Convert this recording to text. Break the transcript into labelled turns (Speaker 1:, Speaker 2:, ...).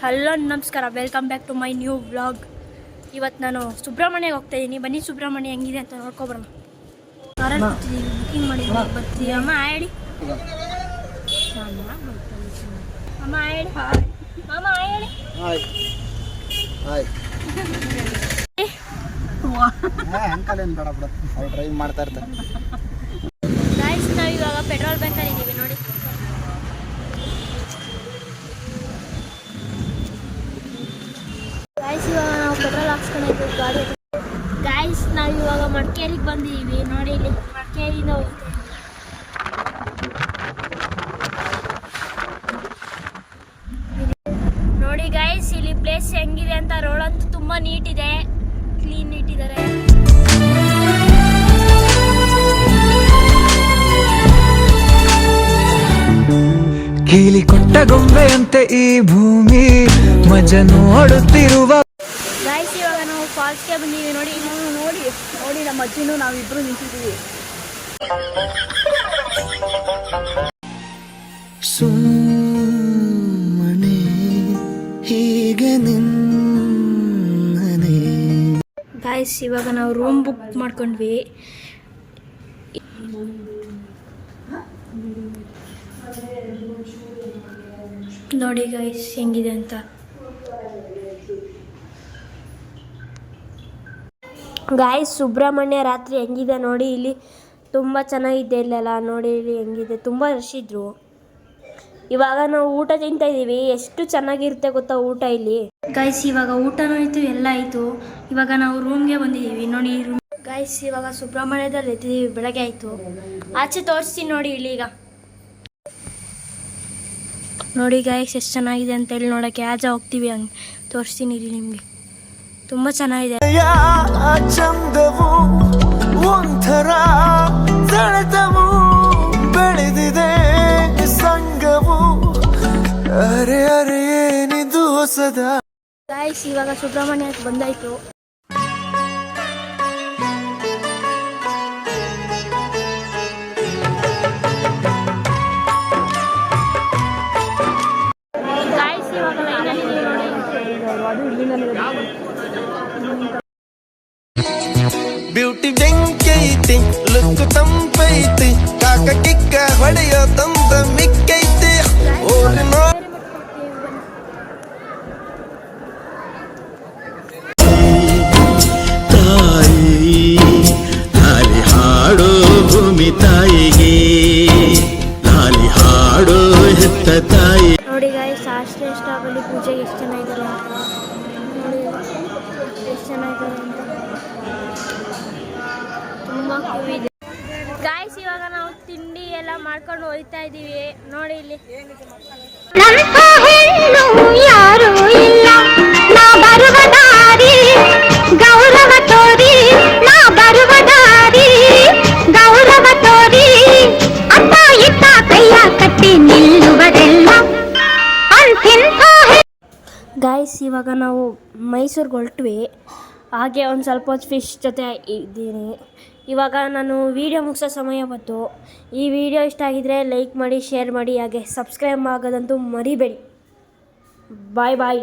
Speaker 1: Hello ನಮಸ್ಕಾರ. Welcome back to my new vlog ಇವತ್ತು ನಾನು ಸುಬ್ರಹ್ಮಣ್ಯಗೆ ಹೋಗ್ತಾ ಇದ್ದೀನಿ ಬನ್ನಿ ಸುಬ್ರಹ್ಮಣ್ಯ ಹೆಂಗಿದೆ ಅಂತ ನೋಡ್ಕೊಬರೋಣ. ಬುಕ್ಕಿಂಗ್ ಮಾಡಿ ಬುಕಿಂಗ್ ಮಾಡಿ ಬರ್ತೀವಿ ಅಮ್ಮ ಹೇಳಿ ಅಮ್ಮ ಹೇಳಿ ಅಮ್ಮ ಹೇಳಿ
Speaker 2: ಹಾಯ್ ಹಾಯ್ ಅಂಕಲ್ ಏನು ಬೇಡ ಬಿಡು. ಅವ್ರು ಡ್ರೈವ್ ಮಾಡ್ತಾ ಇರ್ತಾರೆ
Speaker 1: ಗಾಯ್ಸ್ ನಾವು ಇವಾಗ ಪೆಟ್ರೋಲ್ ಬಂಕಲ್ಲಿ ಇದ್ದೀವಿ ನೋಡಿ ಗಾಯ್ಸ್ ಇವಾಗ ನಾವು ಗಾಡಿ ಗಾಯ್ಸ್ ನಾವು ಇವಾಗ ಮಡಿಕೇರಿಗೆ ಬಂದಿದ್ದೀವಿ ನೋಡಿ ಇಲ್ಲಿ ಮಡಿಕೇರಿಯಿಂದ ನೋಡಿ ಗಾಯ್ಸ್ ಇಲ್ಲಿ ಪ್ಲೇಸ್ ಹೆಂಗಿದೆ ಅಂತ ರೋಡ್ ಅಂತೂ ತುಂಬಾ ನೀಟ್ ಇದೆ. ಕ್ಲೀನ್ ಇಟ್ಟಿದ್ದಾರೆ
Speaker 3: ಕೀಲಿ ಕೊಟ್ಟ ಗೊಂಬೆಯಂತೆ ಈ ಭೂಮಿ, ಮಜ ನೋಡುತ್ತಿರುವ
Speaker 1: ಫಾಲ್ಸ್ಗೆ ನೀವು ನೋಡಿ.
Speaker 4: ನೋಡಿ ನೋಡಿ ನಮ್ಮ ಅಜ್ಜಿನೂ ನಾವಿಬ್ರು ನಿಂತಿದ್ದೀವಿ.
Speaker 2: ಸುಮ್ಮನೆ ಹೀಗೆ ನಿನ್ನನೆ.
Speaker 1: ಗಾಯ್ಸ್ ಇವಾಗ ನಾವು ರೂಮ್ ಬುಕ್ ಮಾಡ್ಕೊಂಡ್ವಿ. ನೋಡಿ ಗಾಯ್ಸ್ ಹೆಂಗಿದೆ ಅಂತ. ಗಾಯ್ಸ್ ಸುಬ್ರಹ್ಮಣ್ಯ ರಾತ್ರಿ ಹೆಂಗಿದೆ ನೋಡಿ, ಇಲ್ಲಿ ತುಂಬ ಚೆನ್ನಾಗಿದೆ ಇಲ್ಲೆಲ್ಲ ನೋಡಿ, ಇಲ್ಲಿ ಹೆಂಗಿದೆ. ತುಂಬ ರಶ್ ಇದ್ರು. ಇವಾಗ ನಾವು ಊಟ ತಿಂತಾ ಇದ್ದೀವಿ ಎಷ್ಟು ಚೆನ್ನಾಗಿರುತ್ತೆ ಗೊತ್ತಾ ಊಟ ಇಲ್ಲಿ? ಗೈಸ್ ಇವಾಗ ಊಟನೂ ಆಯಿತು, ಎಲ್ಲ ಆಯಿತು. ಇವಾಗ ನಾವು ರೂಮ್ಗೆ ಬಂದಿದ್ದೀವಿ. ನೋಡಿ ರೂಮ್ ಗೈಸ್ ಇವಾಗ ಸುಬ್ರಹ್ಮಣ್ಯದಲ್ಲಿ ಎದ್ದಿದ್ದೀವಿ, ಬೆಳಗ್ಗೆ ಆಯಿತು. ಆಚೆ ತೋರಿಸ್ತೀನಿ ನೋಡಿ ಇಲ್ಲಿ ಈಗ. ನೋಡಿ ಗೈಸ್ ಎಷ್ಟು ಚೆನ್ನಾಗಿದೆ ಅಂತ ಹೇಳಿ ನೋಡೋಕ್ಕೆ. ಆಜ ಹೋಗ್ತೀವಿ ಹಂಗೆ. ತೋರಿಸ್ತೀನಿ ಇಲ್ಲಿ ನಿಮಗೆ. ತುಂಬ ಚೆನ್ನಾಗಿದೆ.
Speaker 3: ಚಂದವು ಒಂಥರ ಸೆಳೆತವು ಬೆಳೆದಿದೆ ಸಂಗವು ಅರೆ ಅರೆ ಏನಿದು ಹೊಸದ?
Speaker 1: ಗಾಯ್ಸ್ ಇವಾಗ ಸುಬ್ರಹ್ಮಣ್ಯಕ್ಕೆ ಬಂದಾಯ್ತು. ಗಾಯ್ಸ್ ಇವಾಗ ಲೈನಲ್ಲಿ ನೋಡಿ.
Speaker 5: ಬ್ಯೂಟಿ ಬೆಂಕೈತಿ ಲುಕ್ ತಂಪೈತಿ ಕಾಕ ಕಿಕ್ಕ ಹೊಡೆಯೋ ತಂದ ಮಿಕ್ಕೈತಿ ಓರಿ ನೋ
Speaker 6: ತಾಯಿ ಲಾಲಿ ಹಾಡೋ ಭೂಮಿ ತಾಯಿಗೆ ಲಾಲಿ ಹಾಡೋ ಹೆತ್ತ ತಾಯಿ
Speaker 1: ಮಾಡ್ಕೊಂಡು ಹೋಗ್ತಾ ಇದೀವಿ. ನೋಡಿ ಇಲ್ಲಿ.
Speaker 7: ಯಾರೂ ಇಲ್ಲ. ನಾ ಬರುವ ದಾರಿ ಗೌರವ ತೋರಿ. ನಾ ಬರುವ ದಾರಿ ಗೌರವ ತೋರಿ. ಅತ್ತ ಇತ್ತ ಕೈಯ ಕಟ್ಟಿ ನಿಲ್ಲುವರೆಲ್ಲ
Speaker 1: ಗಾಯ್ಸ್ ಇವಾಗ ನಾವು ಮೈಸೂರಿಗೆ ಹೊರಟ್ವಿ. ಹಾಗೆ ಒಂದು ಸ್ವಲ್ಪ ಹೊತ್ತು ಫಿಶ್ ಜೊತೆ ಇದ್ದೀನಿ. ಇವಾಗ ನಾನು ವೀಡಿಯೋ ಮುಗಿಸೋ ಸಮಯ ಬಂತು ಈ ವಿಡಿಯೋ ಇಷ್ಟ ಆಗಿದ್ರೆ ಲೈಕ್ ಮಾಡಿ ಶೇರ್ ಮಾಡಿ, ಹಾಗೆ ಸಬ್ಸ್ಕ್ರೈಬ್ ಆಗೋದಂತೂ ಮರಿಬೇಡಿ. ಬಾಯ್ ಬಾಯ್